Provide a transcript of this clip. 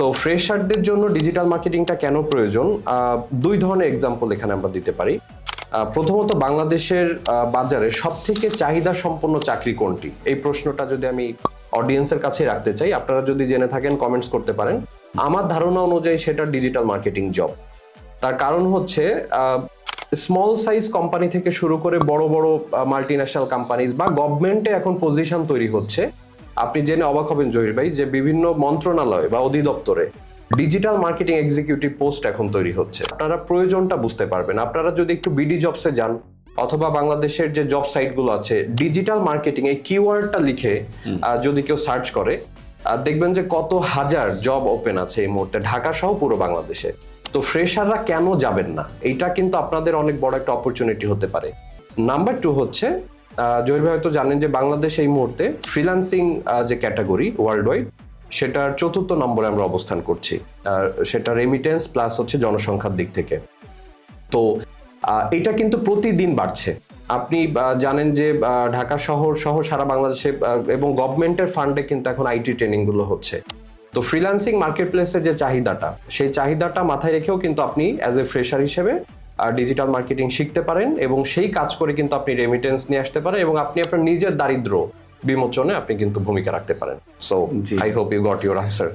So ফ্রেশারদের জন্য digital মার্কেটিংটা কেন প্রয়োজন? দুই ধরনের এক্সাম্পল এখানে আমরা দিতে পারি। প্রথমত বাংলাদেশের বাজারে সব থেকে চাহিদা সম্পন্ন চাকরি কোনটি? এই প্রশ্নটা যদি আমি অডিয়েন্সের কাছে রাখতে চাই, আপনারা যদি জেনে থাকেন কমেন্টস করতে পারেন। আমার ধারণা অনুযায়ী সেটা ডিজিটাল মার্কেটিং জব তার কারণ হচ্ছে স্মল সাইজ কোম্পানি থেকে শুরু করে বড় বড় মাল্টি ন্যাশনাল কোম্পানিজ বা গভর্নমেন্টে এখন পজিশন তৈরি হচ্ছে। আপনি জেনে অবাক হবেন জহির ভাই যে বিভিন্ন মন্ত্রণালয় বা অধিদপ্তরে ডিজিটাল মার্কেটিং এক্সিকিউটিভ পোস্ট এখন তৈরি হচ্ছে। আপনারা প্রয়োজনটা বুঝতে পারবেন। আপনারা যদি একটু বিডি জবসে যান অথবা বাংলাদেশের যে জব সাইটগুলো আছে ডিজিটাল মার্কেটিং এই কিওয়ার্ডটা লিখে যদি কেউ সার্চ করে দেখবেন যে কত হাজার জব ওপেন আছে এই মুহূর্তে ঢাকা সহ পুরো বাংলাদেশে। তো ফ্রেশাররা কেন যাবেন না? এটা কিন্তু আপনাদের অনেক বড় একটা অপরচুনিটি হতে পারে। নাম্বার টু হচ্ছে জহির ভাই হয়তো জানেন যে বাংলাদেশ এই মুহূর্তে ফ্রিল্যান্সিং যে ক্যাটাগরি ওয়ার্ল্ড ওয়াইড সেটার চতুর্থ নম্বরে আমরা অবস্থান করছি। আর সেটা রেমিটেন্স প্লাস হচ্ছে জনসংখ্যার দিক থেকে। তো এটা কিন্তু প্রতিদিন বাড়ছে। আপনি জানেন যে ঢাকা শহর সহ সারা বাংলাদেশে এবং গভর্নমেন্টের ফান্ডে কিন্তু এখন আইটি ট্রেনিংগুলো হচ্ছে। তো ফ্রিল্যান্সিং মার্কেট প্লেসের যে চাহিদাটা, সেই চাহিদাটা মাথায় রেখেও কিন্তু আপনি অ্যাজ এ ফ্রেশার হিসেবে ডিজিটাল মার্কেটিং শিখতে পারেন এবং সেই কাজ করে কিন্তু আপনি রেমিটেন্স নিয়ে আসতে পারেন এবং আপনি আপনার নিজের দারিদ্র বিমোচনে আপনি কিন্তু ভূমিকা রাখতে পারেন so. I hope you got your answer